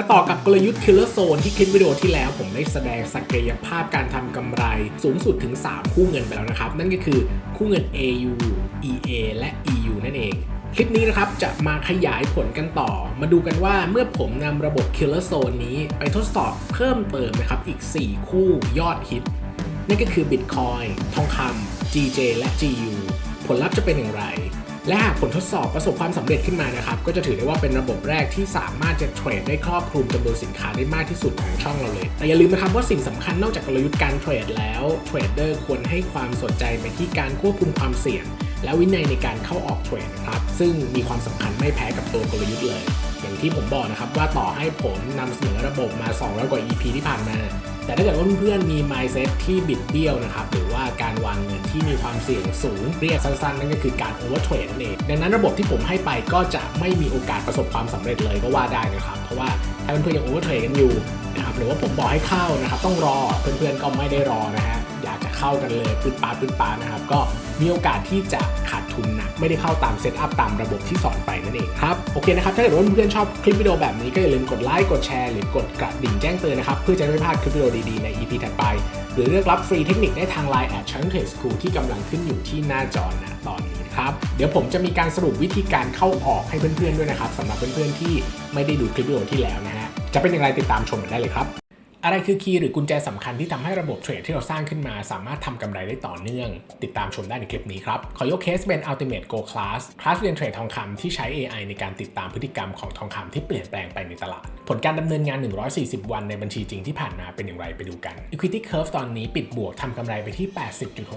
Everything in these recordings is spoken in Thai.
มาต่อกับกลยุทธ์ Killer Zone ที่คลิปวิดีโอที่แล้วผมได้แสดงศักยภาพการทำกำไรสูงสุดถึง 3 คู่เงินไปแล้วนะครับ นั่นก็คือคู่เงิน AU EA และ EU นั่นเอง คลิปนี้นะครับจะมาขยายผลกันต่อ มาดูกันว่าเมื่อผมนำระบบ Killer Zone นี้ไปทดสอบเพิ่มเติมนะครับอีก 4 คู่ยอดฮิต นั่นก็คือ Bitcoin ทองคำ GJ และ GU ผลลัพธ์จะเป็นอย่างไร และหากผลทดสอบประสบความสำเร็จขึ้นมานะครับ ก็จะถือได้ว่าเป็นระบบแรกที่สามารถจะเทรดได้ครอบคลุมจำนวนสินค้าได้มากที่สุดของช่องเราเลย แต่อย่าลืมนะครับว่าสิ่งสำคัญนอกจากกลยุทธ์การเทรดแล้วเทรดเดอร์ควรให้ความสนใจไปที่การควบคุมความเสี่ยง และวินัยในการเข้าออกเทรดนะครับซึ่งมีความสำคัญไม่แพ้กับตัวกลยุทธ์เลย อย่างที่ผมบอกนะครับว่าต่อให้ผมนำเสนอระบบมา 200 กว่า EP ที่ผ่านมา แต่ถ้าเกิดว่าเพื่อนๆมี mindset ที่บิดเบี้ยวนะครับหรือว่าการวางเงินที่มีความเสี่ยงสูงเรียกสั้นๆ นั่นก็คือการ overtrade นั่นเองดังนั้นระบบที่ผมให้ไปก็จะไม่มีโอกาสประสบความสำเร็จเลยก็ว่าได้นะครับ เพราะว่าถ้าเพื่อนๆยัง overtrade กันอยู่นะครับหรือว่าผมบอกให้เข้านะครับต้องรอเพื่อนๆก็ไม่ได้รอนะฮะ อยากจะเข้ากันเลยปืดปาดปืดปานะครับ ก็มีโอกาสที่จะขาดทุนนักไม่ได้เข้าตามเซตอัพตามระบบที่สอนไปนั่นเองครับโอเคนะครับถ้าเกิดว่าเพื่อนๆชอบคลิปวิดีโอแบบนี้ก็อย่าลืมกดไลค์กดแชร์หรือกดกระดิ่งแจ้งเตือนนะครับเพื่อจะไม่พลาดคลิปวิดีโอดีๆใน EP ถัดไป หรือเลือกรับฟรีเทคนิคได้ทาง Line แอดชั้นเทรดสคูลที่กำลังขึ้นอยู่ที่หน้าจอนะตอนนี้นะครับเดี๋ยวผมจะมีการสรุปวิธีการเข้าออกให้เพื่อนๆด้วยนะครับสำหรับเพื่อนๆที่ไม่ได้ดูคลิปวิดีโอที่แล้วนะฮะจะเป็นอย่างไรติดตามชมกันได้เลยครับ อะไรคือคีย์หรือกุญแจสำคัญที่ทำให้ระบบเทรดที่เราสร้างขึ้นมา สามารถทำกำไรได้ต่อเนื่อง ติดตามชมได้ในคลิปนี้ครับ ขอยกเคสเป็น Ultimate Go Class คลาสเรียนเทรดทองคำที่ใช้ AI ในการติดตามพฤติกรรมของทองคำที่เปลี่ยนแปลงไปในตลาด ผลการดำเนินงาน 140 วันในบัญชีจริงที่ผ่านมาเป็นอย่างไรไปดูกัน Equity Curve ตอนนี้ปิดบวกทำกำไรไปที่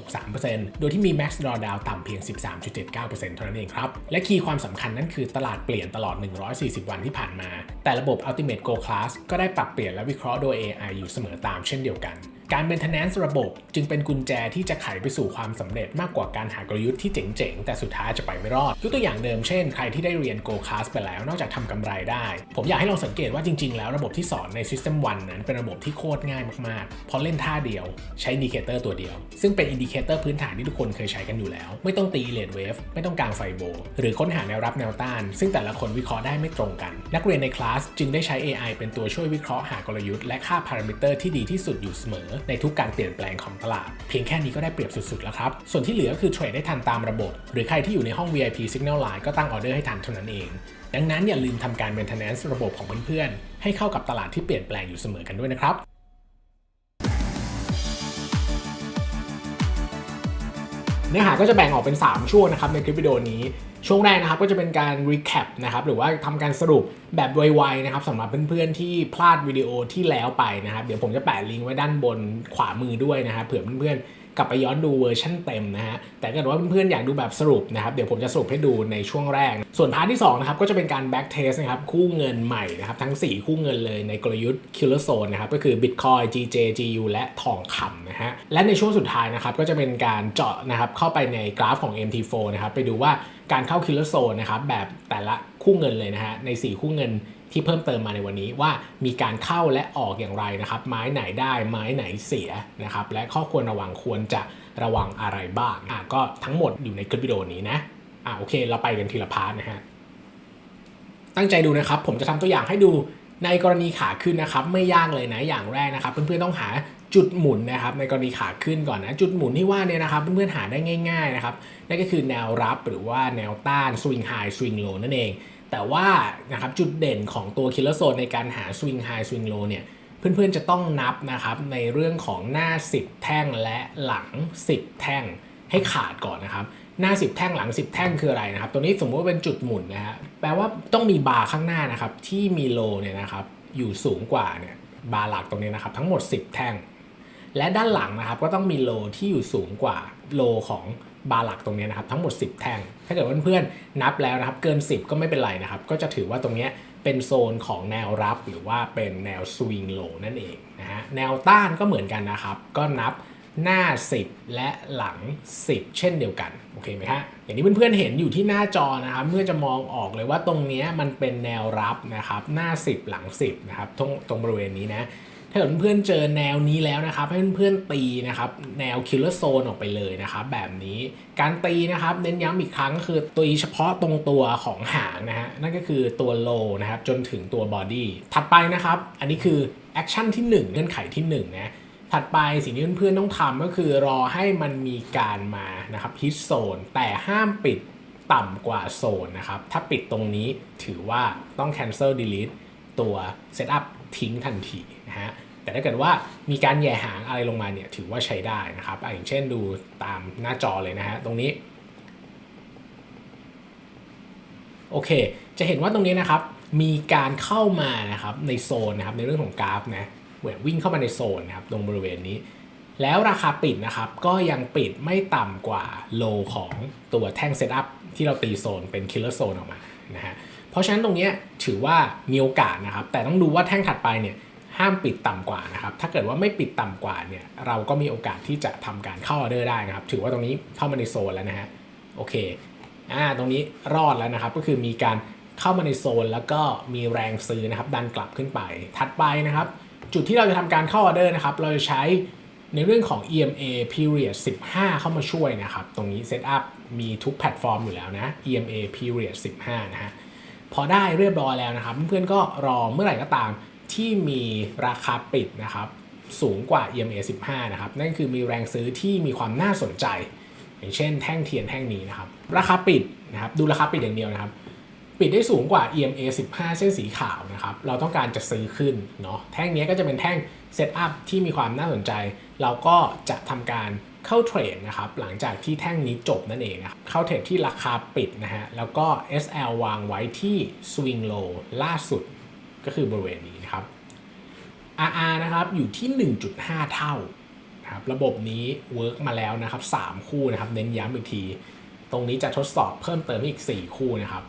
80.63%โดยที่มี Max Drawdown ต่ำเพียง 13.79%เท่านั้นเองครับ และคีย์ความสำคัญนั่นคือตลาดเปลี่ยนตลอด 140 วันที่ผ่านมา แต่ระบบ Ultimate Go Class ก็ได้ปรับเปลี่ยนและวิเคราะห์โดย AI อยู่เสมอตามเช่นเดียวกัน การ maintenance ระบบจึงเป็นกุญแจที่จะไขไปสู่ความสำเร็จมากกว่าการหากลยุทธ์ที่เจ๋งๆ แต่สุดท้ายจะไปไม่รอด ยกตัวอย่างเดิมเช่นใครที่ได้เรียน Go Class ไปแล้วนอกจากทำกำไรได้ ผมอยากให้ลองสังเกตว่าจริงๆ แล้วระบบที่สอนใน System 1 นั้นเป็นระบบที่โคตรง่ายมากๆ เพราะเล่นท่าเดียวใช้อินดิเคเตอร์ตัวเดียว ซึ่งเป็นอินดิเคเตอร์พื้นฐานที่ทุกคนเคยใช้กันอยู่แล้ว ไม่ต้องตีเลดเวฟไม่ต้องกางไฟโบ หรือค้นหาแนวรับแนวต้าน ซึ่งแต่ละคนวิเคราะห์ได้ไม่ตรงกัน นักเรียนในคลาสจึงได้ใช้ AI เป็นตัวช่วยวิเคราะห์หากลยุทธ์และค่าพารามิเตอร์ที่ดีที่สุดอยู่เสมอในทุกการเปลี่ยนแปลงของตลาด เพียงแค่นี้ก็ได้เปรียบสุดๆแล้วครับ ส่วนที่เหลือคือเทรดได้ทันตามระบบ หรือใครที่อยู่ในห้อง VIP Signal Line ก็ตั้งออเดอร์ให้ทันเท่านั้นเอง ดังนั้นอย่าลืมทำการ maintenance ระบบของเพื่อนๆให้เข้ากับตลาดที่เปลี่ยนแปลงอยู่เสมอกันด้วยนะครับ เนื้อหาก็จะแบ่งออกเป็น 3 ช่วงนะครับในคลิปวิดีโอนี้ช่วงแรกนะครับก็จะเป็นการ recap นะครับหรือว่าทำการสรุปแบบไวๆนะครับสำหรับเพื่อนๆที่พลาดวิดีโอที่แล้วไปนะครับเดี๋ยวผมจะแปะลิงก์ไว้ด้านบนขวามือด้วยนะครับเผื่อเพื่อนๆ กลับไปย้อนดูเวอร์ชันเต็มนะฮะแต่ถ้าเกิดว่าเพื่อนๆอยากดูแบบสรุปนะครับเดี๋ยวผมจะสรุปให้ดูในช่วงแรก ส่วนพาร์ทที่2นะครับก็จะเป็นการ back test นะครับคู่เงินใหม่นะครับทั้ง 4 คู่เงินเลยในกลยุทธ์ killer zone นนะครับก็คือ bitcoin gj gu และทองคำนะฮะและในช่วงสุดท้ายนะครับก็จะเป็นการเจาะนะครับเข้าไปในกราฟของ MT4 นะครับไปดูว่าการเข้า killer zone นะครับแบบแต่ละคู่เงินเลยนะฮะใน 4 คู่เงิน ที่เพิ่มเติมมาในวันนี้ว่ามีการเข้าและออกอย่างไรนะครับ ไม้ไหนได้ไม้ไหนเสียนะครับ และข้อควรระวังควรจะระวังอะไรบ้างอะก็ทั้งหมดอยู่ในคลิปวิดีโอนี้นะอะโอเค เราไปกันทีละพาร์ทนะฮะตั้งใจดูนะครับ ผมจะทำตัวอย่างให้ดูในกรณีขาขึ้นนะครับ ไม่ยากเลยนะอย่างแรกนะครับ เพื่อนๆต้องหาจุดหมุนนะครับในกรณีขาขึ้นก่อนนะจุดหมุนที่ว่าเนี่ยนะครับเพื่อนๆหาได้ง่าย ๆนะครับนั่นก็คือแนวรับหรือว่าแนวต้าน swing high swing low นั่นเอง แต่ว่านะครับจุดเด่นของตัว killer zone ในการหา swing high swing low เนี่ยเพื่อนๆจะต้องนับนะครับในเรื่องของหน้า 10 แท่งและหลัง 10 แท่งให้ขาดก่อนนะครับหน้า 10 แท่งหลัง 10 แท่งคืออะไรนะครับ ตัวนี้สมมติว่าเป็นจุดหมุนนะฮะแปลว่าต้องมีบาร์ข้างหน้านะครับที่มีโลเนี่ยนะครับอยู่สูงกว่าเนี่ยบาร์หลักตรงนี้นะครับทั้งหมด 10 แท่ง และด้านหลังนะครับก็ต้องมีโลที่อยู่สูงกว่าโลของ บาร์หลักตรงนี้นะครับทั้งหมด 10 แท่ง ถ้าเกิดเพื่อนๆนับแล้วนะครับ เกิน 10 ก็ไม่เป็นไรนะครับ ก็จะถือว่าตรงนี้เป็นโซนของแนวรับหรือว่าเป็นแนวสวิงโลนั่นเองนะฮะแนวต้านก็เหมือนกันนะครับ ก็นับหน้า 10 และหลัง 10 เช่นเดียวกัน โอเคไหมฮะอย่างที่เพื่อนๆเห็นอยู่ที่หน้าจอนะครับ เมื่อจะมองออกเลยว่าตรงนี้มันเป็นแนวรับนะครับ หน้า 10 หลัง 10 นะครับตรงตรงบริเวณนี้นะ ถ้าเกิดเพื่อนเจอแนวนี้แล้วนะครับ ให้เพื่อนตีนะครับแนว killer zone ออกไปเลยนะครับแบบนี้การตีนะครับเน้นย้ำอีกครั้งก็คือตีเฉพาะตรงตัวของหางนะฮะนั่นก็คือตัว low นะครับจนถึงตัว body ถัดไปนะครับ อันนี้คือแอคชั่นที่ 1 เงื่อนไขที่1นะถัดไปสิ่งที่เพื่อนๆต้องทำก็คือรอให้มันมีการมานะครับฮิตโซนแต่ห้ามปิดต่ำกว่าโซนนะครับ ถ้าปิดตรงนี้ถือว่าต้อง cancel delete ตัว setup ทิ้งทันที นะฮะแต่ถ้าเกิดว่ามีการแย่หางอะไรลงมาเนี่ยถือว่าใช้ได้นะครับอย่างเช่นดูตามหน้าจอเลยนะฮะตรงนี้โอเค จะเห็นว่าตรงนี้นะครับมีการเข้ามานะครับในโซนนะครับในเรื่องของกราฟนะเหมือนวิ่งเข้ามาในโซนนะครับตรงบริเวณนี้ แล้วราคาปิดนะครับก็ยังปิดไม่ต่ำกว่าโลของตัวแท่งเซตอัพที่เราตีโซนเป็นคิลเลอร์โซนออกมานะฮะเพราะฉะนั้นตรงนี้ถือว่ามีโอกาสนะครับแต่ต้องดูว่าแท่งถัดไปเนี่ย ห้ามปิดต่ำกว่านะครับถ้าเกิดว่าไม่ปิดต่ำกว่าเนี่ยเราก็มีโอกาสที่จะทำการเข้าออเดอร์ได้นะครับ ถือว่าตรงนี้เข้ามาในโซนแล้วนะฮะโอเคอ่าตรงนี้รอดแล้วนะครับ ก็คือมีการเข้ามาในโซน แล้วก็มีแรงซื้อนะครับ ดันกลับขึ้นไป ถัดไปนะครับ จุดที่เราจะทำการเข้าออเดอร์นะครับ เราจะใช้ในเรื่องของ EMA period 15 เข้ามาช่วยนะครับ ตรงนี้ Setup มีทุกแพลตฟอร์มอยู่แล้วนะ EMA period 15 นะฮะพอได้เรียบร้อยแล้วนะครับ เพื่อนๆก็รอเมื่อไหร่ก็ตาม ที่มีราคาปิดนะครับสูงกว่า EMA 15 นะครับ นั่นคือมีแรงซื้อที่มีความน่าสนใจ อย่างเช่นแท่งเทียนแท่งนี้นะครับ ราคาปิดนะครับดูราคาปิดอย่างเดียวนะครับ ปิดได้สูงกว่า EMA 15 เส้นสีขาวนะครับ เราต้องการจะซื้อขึ้นเนาะแท่งนี้ก็จะเป็นแท่งเซตอัพที่มีความน่าสนใจ เราก็จะทำการเข้าเทรดนะครับหลังจากที่แท่งนี้จบนั่นเองนะครับเข้าเทรดที่ราคาปิดนะฮะแล้วก็ SL วางไว้ที่ swing low ล่าสุดก็คือบริเวณนี้ RR นะครับอยู่ที่ 1.5 เท่าครับระบบนี้เวิร์กมาแล้วนะครับ 3 คู่นะครับ เน้นย้ำอีกที ตรงนี้จะทดสอบเพิ่มเติมอีก 4 คู่นะครับ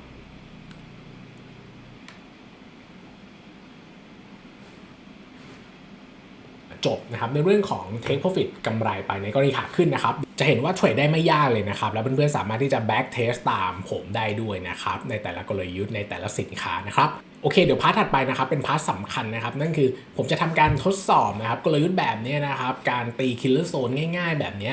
จบนะครับในเรื่องของ take profit กำไรไปในกรณีขาขึ้นนะครับจะเห็นว่าเทรดได้ไม่ยากเลยนะครับแล้วเพื่อนๆสามารถที่จะ back test ตามผมได้ด้วยนะครับในแต่ละกลยุทธ์ในแต่ละสินค้านะครับโอเคเดี๋ยวพาร์ทถัดไปนะครับเป็นพาร์ทสำคัญนะครับนั่นคือผมจะทำการทดสอบนะครับกลยุทธ์แบบนี้นะครับการตี killer zone ง่าย ๆ แบบนี้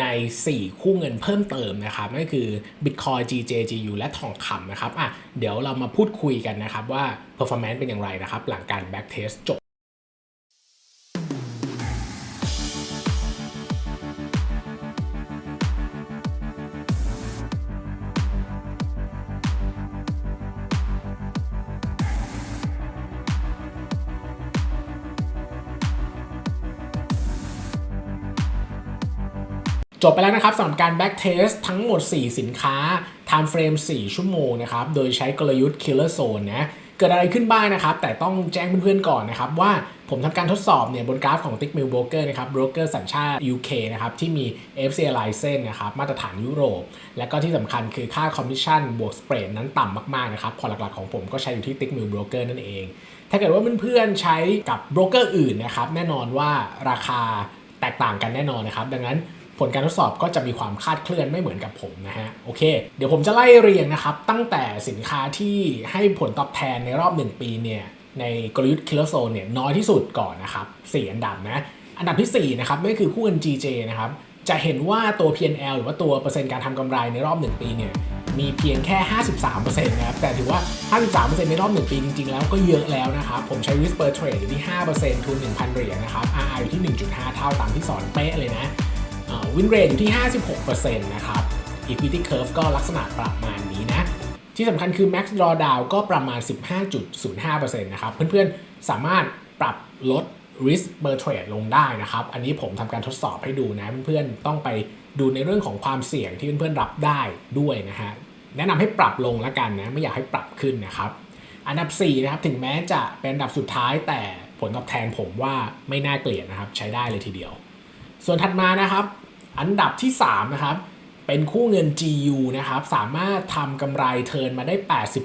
ใน 4 คู่เงินเพิ่มเติมนะครับนั่นคือ Bitcoin GJ GU และทองคำนะครับอะเดี๋ยวเรามาพูดคุยกันนะครับว่า performance เป็นอย่างไรนะครับหลังการ back test จบ จบไปแล้วนะครับสำหรับการ back test ทั้งหมด 4 สินค้า time frame 4 ชั่วโมงนะครับ โดยใช้กลยุทธ์ killer zone นะ เกิดอะไรขึ้นบ้างนะครับ แต่ต้องแจ้งเพื่อนๆก่อนนะครับ ว่าผมทำการทดสอบเนี่ยบนกราฟของ Tick Mill Broker นะครับ broker สัญชาติ UK นะครับ ที่มี FCA license นะครับ มาตรฐานยุโรป และก็ที่สำคัญคือค่า commission บวก spread นั้นต่ำมากๆนะครับ พอหลักๆของผมก็ใช้อยู่ที่ Tick Mill Broker นั่นเอง ถ้าเกิดว่าเพื่อนๆใช้กับโบรกเกอร์อื่นนะครับแน่นอนว่าราคาแตกต่างกันแน่นอนนะครับดังนั้น ผลการทดสอบก็จะมีความคาดเคลื่อนไม่เหมือนกับผมนะฮะโอเค เดี๋ยวผมจะไล่เรียงนะครับ ตั้งแต่สินค้าที่ให้ผลตอบแทนในรอบ 1 ปีเนี่ยในกลยุทธ์คิลโซนเนี่ยน้อยที่สุดก่อนนะครับ4อันดับนะอันดับทีสี่4นะครับนั่นคือคู่เงิน GJ นะครับจะเห็นว่าตัว P&L หรือว่าตัวเปอร์เซ็นต์การทำกำไรในรอบ 1 ปีเนี่ยมีเพียงแค่ 53%นะครับ แต่ถือว่า 53%ในรอบ 1 ปีจริง ๆ แล้วก็เยอะแล้วนะครับ ผมใช้ risk per trade อยู่ที่ 5%ทุน 1,000 เหรียญนะครับ RR อยู่ที่ 1.5 เท่าตามที่สอนเป๊ะเลยนะ วินเรทอยู่ที่ 56%นะครับ Equity Curve ก็ลักษณะประมาณนี้นะ ที่สำคัญคือ Max Drawdown ก็ประมาณ 15.05%นะครับ เพื่อนๆ สามารถปรับลด risk per trade ลงได้นะครับ อันนี้ผมทำการทดสอบให้ดูนะ เพื่อนๆ ต้องไปดูในเรื่องของความเสี่ยงที่เพื่อนๆ รับได้ด้วยนะฮะ แนะนำให้ปรับลงแล้วกันนะ ไม่อยากให้ปรับขึ้นนะครับ อันดับ 4 นะครับ ถึงแม้จะเป็นอันดับสุดท้ายแต่ผลตอบแทนผมว่าไม่น่าเกลียดนะครับ ใช้ได้เลยทีเดียว ส่วนถัดมานะครับ อันดับที่ 3 นะครับ เป็นคู่เงิน GU นะครับ สามารถทำกำไรเทิร์นมาได้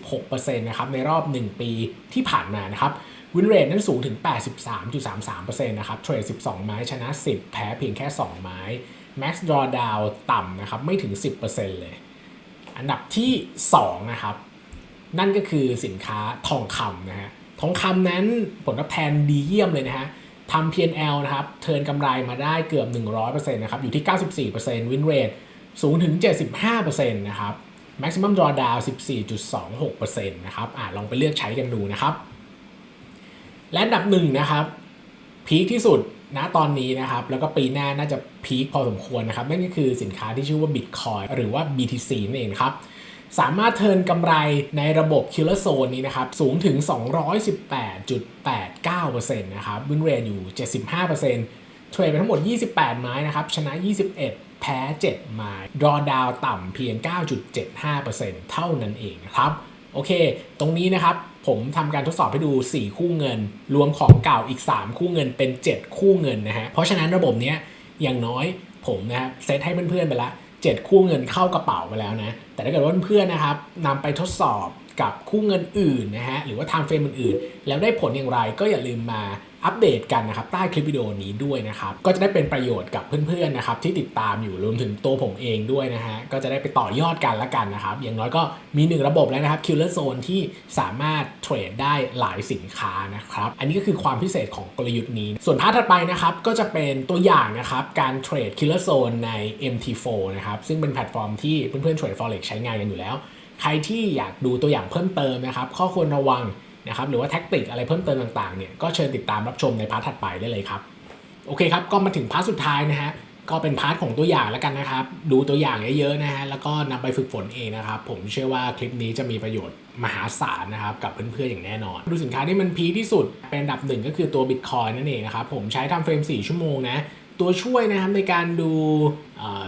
86%นะครับในรอบ 1 ปีที่ผ่านมานะครับวินเรทนั้นสูงถึง 83.33%นะครับเทรด 12 ไม้ชนะ 10 แพ้เพียงแค่ 2 ไม้ Max Drawdown ต่ำนะครับไม่ถึง 10%เลย อันดับที่ 2 นะครับ นั่นก็คือสินค้าทองคำนะฮะทองคำนั้นผลตอบแทนดีเยี่ยมเลยนะฮะ ทำ P&L นะครับเทิร์นกำไรมาได้เกือบ 100%นะครับอยู่ที่ 94% win rate สูงถึง 75%นะครับ maximum drawdown 14.26%นะครับอ่าลองไปเลือกใช้กันดูนะครับ และอันดับหนึ่งนะครับพีคที่สุดณตอนนี้นะครับ แล้วก็ปีหน้าน่าจะพีคพอสมควรนะครับ นั่นก็คือสินค้าที่ชื่อว่า Bitcoin หรือว่า BTC นั่นเองครับ สามารถเทิร์นกำไรในระบบ Killer Zone นี้นะครับ สูงถึง 218.89%นะครับวินเรทอยู่ 75%เทรดไปทั้งหมด 28 ไม้นะครับ ชนะ 21 แพ้ 7 ไม้ draw down ต่ำเพียง 9.75%เท่านั้นเองนะครับ โอเค ตรงนี้นะครับ ผมทำการทดสอบให้ดู 4 คู่เงิน รวมของเก่าอีก 3 คู่เงินเป็น 7 คู่เงินนะฮะ เพราะฉะนั้นระบบนี้อย่างน้อยผมนะครับเซตให้เพื่อนๆไปละ 7 คู่เงินเข้ากระเป๋าไปแล้วนะ แต่ถ้าเกิดว่าเพื่อนๆนะครับนำไปทดสอบกับคู่เงินอื่นนะฮะหรือว่าทางเฟรมอื่นๆ แล้วได้ผลอย่างไรก็อย่าลืมมา อัปเดตกันนะครับใต้คลิปวิดีโอนี้ด้วยนะครับก็จะได้เป็นประโยชน์กับเพื่อนๆนะครับที่ติดตามอยู่รวมถึงตัวผมเองด้วยนะฮะก็จะได้ไปต่อยอดกันละกันนะครับอย่างน้อยก็มีหนึ่งระบบแล้วนะครับ Killer Zone ที่สามารถเทรดได้หลายสินค้านะครับอันนี้ก็คือความพิเศษของกลยุทธ์นี้ ส่วนพาร์ทถัดไปนะครับก็จะเป็นตัวอย่างนะครับการเทรด Killer Zone ใน MT4 นะครับซึ่งเป็นแพลตฟอร์มที่เพื่อนๆเทรด Forex ใช้งานกันอยู่แล้ว ใครที่อยากดูตัวอย่างเพิ่มเติมนะครับข้อควรระวัง นะครับหรือว่าแท็กติกอะไรเพิ่มเติมต่างๆเนี่ยก็เชิญติดตามรับชมในพาร์ทถัดไปได้เลยครับโอเคครับก็มาถึงพาร์ทสุดท้ายนะฮะก็เป็นพาร์ทของตัวอย่างแล้วกันนะครับ ดูตัวอย่างเยอะๆนะฮะแล้วก็นำไปฝึกฝนเองนะครับ ผมเชื่อว่าคลิปนี้จะมีประโยชน์มหาศาลนะครับ กับเพื่อนๆอย่างแน่นอน ดูสินค้าที่มันพีที่สุด เป็นอันดับหนึ่งก็คือตัว Bitcoin นั่นเองนะครับ ผมใช้ทำเฟรม 4 ชั่วโมงนะตัวช่วยนะครับในการดู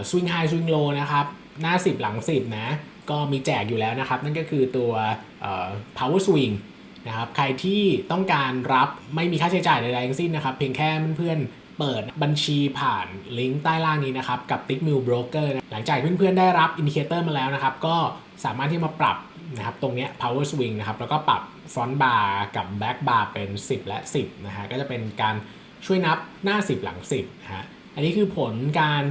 สวิงไฮสวิงโลนะครับหน้า 10 หลัง 10 นะ ก็มีแจกอยู่แล้วนะครับ นั่นก็คือตัว power swing นะครับใครที่ต้องการรับไม่มีค่าใช้จ่ายใดๆทั้งสิ้นนะครับ เพียงแค่เพื่อนๆเปิดบัญชีผ่านลิงก์ใต้ล่างนี้นะครับ กับ t i c k m i l Broker หลังจากเพื่อนๆได้รับอินดิเคเตอร์มาแล้วนะครับ ก็สามารถที่มาปรับนะครับตรงนี้ power swing นะครับแล้วก็ปรับ front bar กับ back bar เป็น 10 และ 10นะฮะก็จะเป็นการช่วยนับหน้า 10 หลัง 10นะฮะอันนี้คือผลการ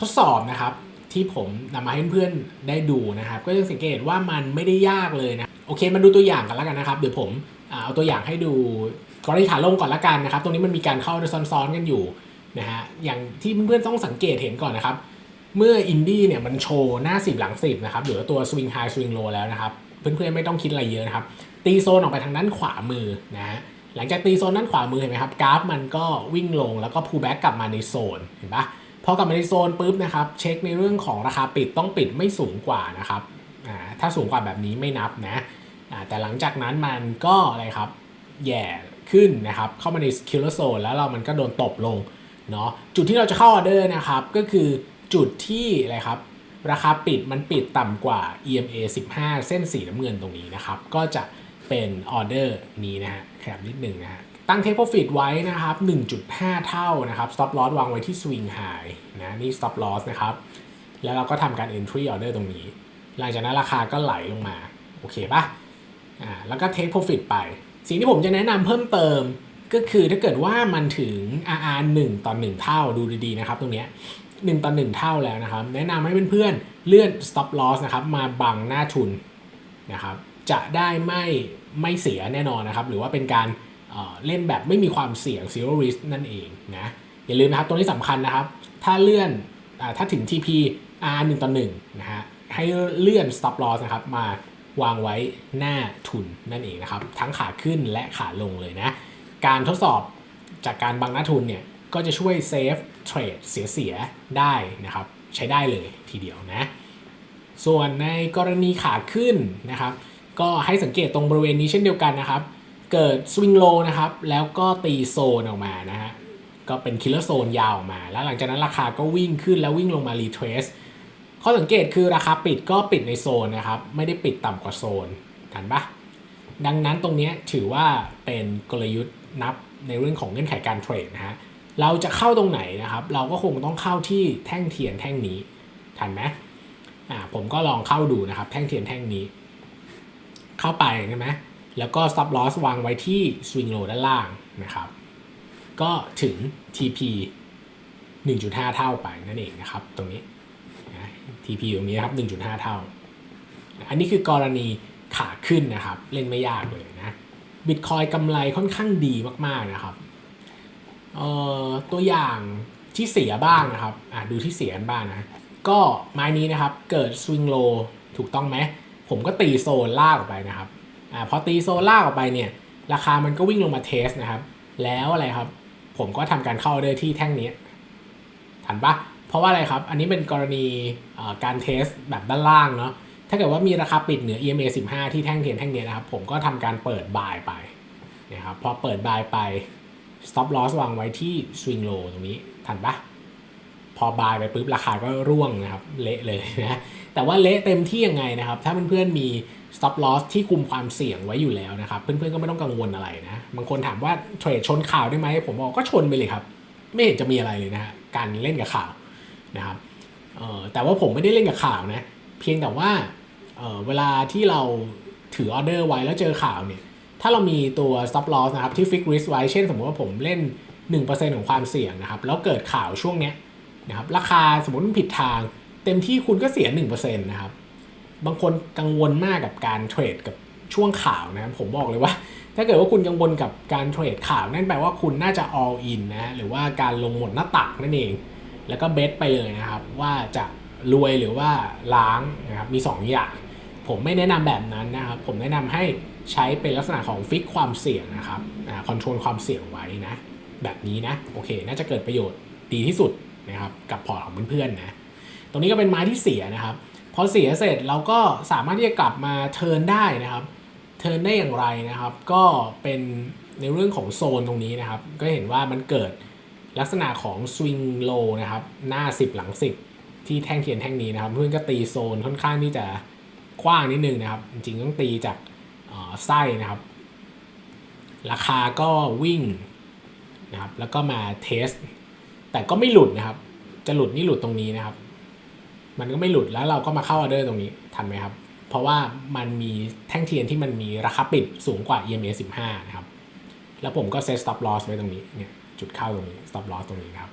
ทดสอบนะครับที่ผมนำมาให้เพื่อนๆได้ดูนะครับ ก็จะสังเกตว่ามันไม่ได้ยากเลยนะ โอเคมาดูตัวอย่างกันแล้วกันนะครับ เดี๋ยวผมเอาตัวอย่างให้ดูกรณีขาลงก่อนละกันนะครับ ตรงนี้มันมีการเข้าซ้อนๆกันอยู่นะฮะอย่างที่เพื่อนๆต้องสังเกตเห็นก่อนนะครับ เมื่ออินดี้เนี่ยมันโชว์หน้า 10 หลัง 10 นะครับหรือตัวสวิงไฮสวิงโลแล้วนะครับเพื่อนๆไม่ต้องคิดอะไรเยอะนะครับ ตีโซนออกไปทางด้านขวามือนะฮะหลังจากตีโซนด้านขวามือเห็นไหมครับกราฟมันก็วิ่งลงแล้วก็พูแบ็กกลับมาในโซนเห็นปะพอกลับมาในโซนปุ๊บนะครับเช็คในเรื่องของราคาปิดต้องปิดไม่สูงกว่านะครับถ้าสูงกว่าแบบนี้ไม่นับนะ แต่หลังจากนั้นมันก็อะไรครับแย่ขึ้นนะครับ เข้ามาในคิลเลอร์โซนแล้วเรามันก็โดนตบลงเนาะจุดที่เราจะเข้าออเดอร์นะครับ ก็คือจุดที่อะไรครับราคาปิดมันปิดต่ำกว่า EMA 15 เส้นสีน้ำเงินตรงนี้นะครับ ก็จะเป็นออเดอร์นี้นะฮะแคบนิดหนึ่งนะฮะตั้ง take profit ไว้นะครับ 1.5 เท่านะครับ stop loss วางไว้ที่ swing high นะนี่ stop loss นะครับ แล้วเราก็ทำการ entry order ตรงนี้ หลังจากนั้นราคาก็ไหลลงมา โอเคป่ะ อ่าแล้วก็ take profit ไป สิ่งที่ผมจะแนะนำเพิ่มเติมก็คือถ้าเกิดว่ามันถึง RR 1ต่อ1เท่าดูดีๆนะครับตรงนี้1ต่อ1เท่าแล้วนะครับ แนะนำให้เพื่อนๆเลื่อน stop loss นะครับมาบังหน้าทุนนะครับจะได้ไม่ไม่เสียแน่นอนนะครับ หรือว่าเป็นการเเล่นแบบไม่มีความเสี่ยง zero risk นั่นเองนะอย่าลืมนะครับตรงนี้สำคัญนะครับ ถ้าเลื่อนอถ้าถึง TP R 1ต่อ1นะฮะให้เลื่อน stop loss นะครับมา วางไว้หน้าทุนนั่นเองนะครับ ทั้งขาขึ้นและขาลงเลยนะ การทดสอบจากการบังหน้าทุนเนี่ยก็จะช่วยเซฟเทรดเสียๆได้นะครับ ใช้ได้เลยทีเดียวนะ ส่วนในกรณีขาขึ้นนะครับ ก็ให้สังเกตตรงบริเวณนี้เช่นเดียวกันนะครับ เกิดสวิงโลนะครับ แล้วก็ตีโซนออกมานะฮะก็เป็นคิลเลอร์โซนยาวออกมา แล้วหลังจากนั้นราคาก็วิ่งขึ้นแล้ววิ่งลงมารีเทรส ข้อสังเกตคือราคาปิดก็ปิดในโซนนะครับ ไม่ได้ปิดต่ำกว่าโซนทันปะดังนั้นตรงนี้ถือว่าเป็นกลยุทธ์นับในเรื่องของเงื่อนไขการเทรดนะฮะเราจะเข้าตรงไหนนะครับ เราก็คงต้องเข้าที่แท่งเทียนแท่งนี้ทันไหมอ่าผมก็ลองเข้าดูนะครับ แท่งเทียนแท่งนี้ เข้าไปใช่ไหมแล้วก็ stop loss วางไว้ที่ swing low ด้านล่างนะครับ ก็ถึง TP 1.5 เท่าไปนั่นเองนะครับ ตรงนี้ TP ตรงนี้นะครับ 1.5 เท่า อันนี้คือกรณีขาขึ้นนะครับ เล่นไม่ยากเลยนะ Bitcoin กำไรค่อนข้างดีมากๆนะครับเอ่อตัวอย่างที่เสียบ้างนะครับอะดูที่เสียกันบ้างนะ ก็ไม้นี้นะครับเกิดสวิงโลถูกต้องไหม ผมก็ตีโซนลากออกไปนะครับอ่าพอตีโซนลากออกไปเนี่ย ราคามันก็วิ่งลงมาเทสนะครับ แล้วอะไรครับ ผมก็ทำการเข้าออเดอร์ที่แท่งนี้ ทันปะ เพราะว่าอะไรครับ อันนี้เป็นกรณีการเทสแบบด้านล่างเนาะ ถ้าเกิดว่ามีราคาปิดเหนือ EMA 15 ที่แท่งเทียนแท่งเนี้ยนะครับ ผมก็ทำการเปิดบายไปนะครับ พอเปิดบายไป stop loss วางไว้ที่ swing low ตรงนี้ ทันปะพอบายไปปุ๊บราคาก็ร่วงนะครับ เละเลยนะแต่ว่าเละเต็มที่ยังไงนะครับ ถ้าเพื่อนๆมี stop loss ที่คุมความเสี่ยงไว้อยู่แล้วนะครับ เพื่อนๆก็ไม่ต้องกังวลอะไรนะ บางคนถามว่าเทรดชนข่าวได้ไหมผมบอกก็ชนไปเลยครับ ไม่เห็นจะมีอะไรเลยนะการเล่นกับข่าว นะครับแต่ว่าผมไม่ได้เล่นกับข่าวนะ เพียงแต่ว่าเเวลาที่เราถือออเดอร์ไว้แล้วเจอข่าวเนี่ย ถ้าเรามีตัว stop loss นะครับที่ fix risk ไว้ เช่นสมมติว่าผมเล่น 1%ของความเสี่ยงนะครับ แล้วเกิดข่าวช่วงเนี้ยนะครับ ราคาสมมติมันผิดทาง เต็มที่คุณก็เสีย 1%นะครับ บางคนกังวลมากกับการเทรดกับช่วงข่าวนะผมบอกเลยว่า ถ้าเกิดว่าคุณกังวลกับการเทรดข่าว นั่นแปลว่าคุณน่าจะ all in นะ หรือว่าการลงหมดหน้าตักนั่นเอง แล้วก็เบสไปเลยนะครับ ว่าจะรวยหรือว่าล้างนะครับมี 2 อย่าง ผมไม่แนะนำแบบนั้นนะครับ ผมแนะนำให้ใช้เป็นลักษณะของฟิกความเสี่ยงนะครับคอนโทรลความเสี่ยงไว้นะ แบบนี้นะโอเค น่าจะเกิดประโยชน์ดีที่สุดนะครับกับพอร์ตของเพื่อนๆนะตรงนี้ก็เป็นไม้ที่เสียนะครับพอเสียเสร็จเราก็สามารถที่จะกลับมาเทิร์นได้นะครับเทิร์นได้อย่างไรนะครับ ก็เป็นในเรื่องของโซนตรงนี้นะครับ ก็เห็นว่ามันเกิด ลักษณะของสวิงโลนะครับหน้า 10 หลัง 10 ที่แท่งเทียนแท่งนี้นะครับเพื่อนก็ตีโซนค่อนข้างที่จะกว้างนิดนึงนะครับ จริงๆต้องตีจากไส้นะครับ ราคาก็วิ่งนะครับแล้วก็มาเทส แต่ก็ไม่หลุดนะครับ จะหลุดนี่หลุดตรงนี้นะครับ มันก็ไม่หลุดแล้วเราก็มาเข้าออเดอร์ตรงนี้ทันไหมครับ เพราะว่ามันมีแท่งเทียนที่มันมีราคาปิดสูงกว่า EMA 15 นะครับ แล้วผมก็เซต stop loss ไว้ตรงนี้เนี่ย จุดเข้าตรงนี้ stop loss ตรงนี้นะครับ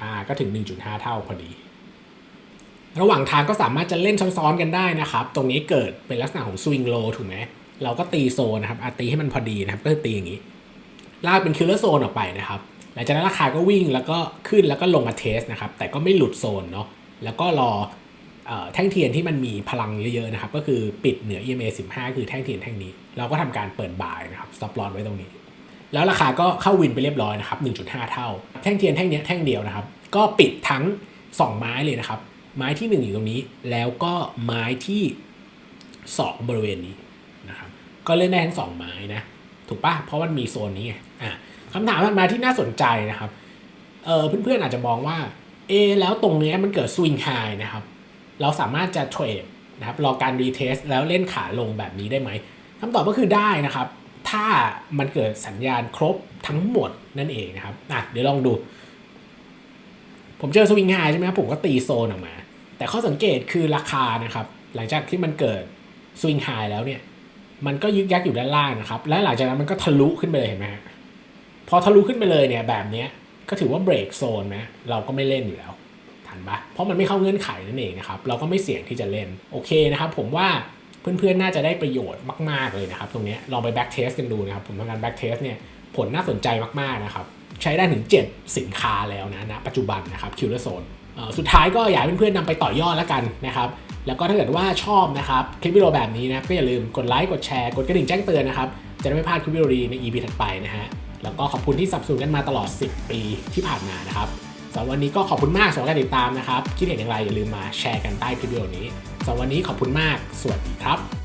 อ่าก็ถึง 1.5 เท่าพอดี ระหว่างทางก็สามารถจะเล่นซ้อนๆกันได้นะครับ ตรงนี้เกิดเป็นลักษณะของ swing low ถูกไหมเราก็ตีโซนนะครับอาตีให้มันพอดีนะครับก็คือตีอย่างนี้ ลากเป็นคิลเลอร์โซนออกไปนะครับหลังจากนั้นราคาก็วิ่งแล้วก็ขึ้นแล้วก็ลงมาเทสนะครับ แต่ก็ไม่หลุดโซนเนาะแล้วก็รอแท่งเทียนที่มันมีพลังเยอะๆนะครับ ก็คือปิดเหนือ EMA 15 คือแท่งเทียนแท่งนี้ เราก็ทำการเปิดบ่ายนะครับ stop loss ไว้ตรงนี้ แล้วราคาก็เข้าวินไปเรียบร้อยนะครับ 1.5 เท่า แท่งเทียนแท่งนี้แท่งเดียวนะครับ ก็ปิดทั้ง 2 ไม้เลยนะครับ ไม้ที่ 1 อยู่ตรงนี้ แล้วก็ไม้ที่ 2 บริเวณนี้นะครับ ก็เล่นได้ทั้งสองไม้นะ ถูกปะเพราะมันมีโซนนี้ไง อะคำถามถัดมาที่น่าสนใจนะครับ เออเพื่อนๆอาจจะมองว่า เอ แล้วตรงนี้มันเกิดสวิงไฮนะครับ เราสามารถจะเทรดนะครับ รอการรีเทสแล้วเล่นขาลงแบบนี้ได้ไหมคำตอบก็คือได้นะครับ ถ้ามันเกิดสัญญาณครบทั้งหมดนั่นเองนะครับอะเดี๋ยวลองดู ผมเจอสวิงไฮใช่ไหมครับผมก็ตีโซนออกมา แต่ข้อสังเกตคือราคานะครับ หลังจากที่มันเกิดสวิงไฮแล้วเนี่ย มันก็ยึกยักอยู่ด้านล่างนะครับ และหลังจากนั้นมันก็ทะลุขึ้นไปเลยเห็นไหมพอทะลุขึ้นไปเลยเนี่ยแบบเนี้ยก็ถือว่าเบรกโซนนะเราก็ไม่เล่นอยู่แล้วทันปะเพราะมันไม่เข้าเงื่อนไขนั่นเองนะครับ เราก็ไม่เสี่ยงที่จะเล่นโอเคนะครับ ผมว่า เพื่อนๆ น่าจะได้ประโยชน์มาก ๆ เลยนะครับ ตรงนี้ลองไปแบ็กเทสกันดูนะครับ ผมทำการแบ็กเทสเนี่ยผลน่าสนใจมาก ๆ นะครับ ใช้ได้ถึง 7 สินค้าแล้วนะณปัจจุบันนะครับคิวเลอร์โซนสุดท้ายก็อยากเพื่อนๆนำไปต่อยอดแล้วกันนะครับ แล้วก็ถ้าเกิดว่าชอบนะครับคลิปวิดีโอแบบนี้นะก็อย่าลืมกดไลค์กดแชร์กดกระดิ่งแจ้งเตือนนะครับจะได้ไม่พลาดคลิปวิดีโอดีใน EP ถัดไปนะฮะแล้วก็ขอบคุณที่สนับสนุนกันมาตลอด 10 ปีที่ผ่านมานะครับ สำหรับวันนี้ก็ขอบคุณมากสำหรับการติดตามนะครับ คิดเห็นอย่างไรอย่าลืมมาแชร์กันใต้คลิปวิดีโอนี้สำหรับวันนี้ขอบคุณมาก สวัสดีครับ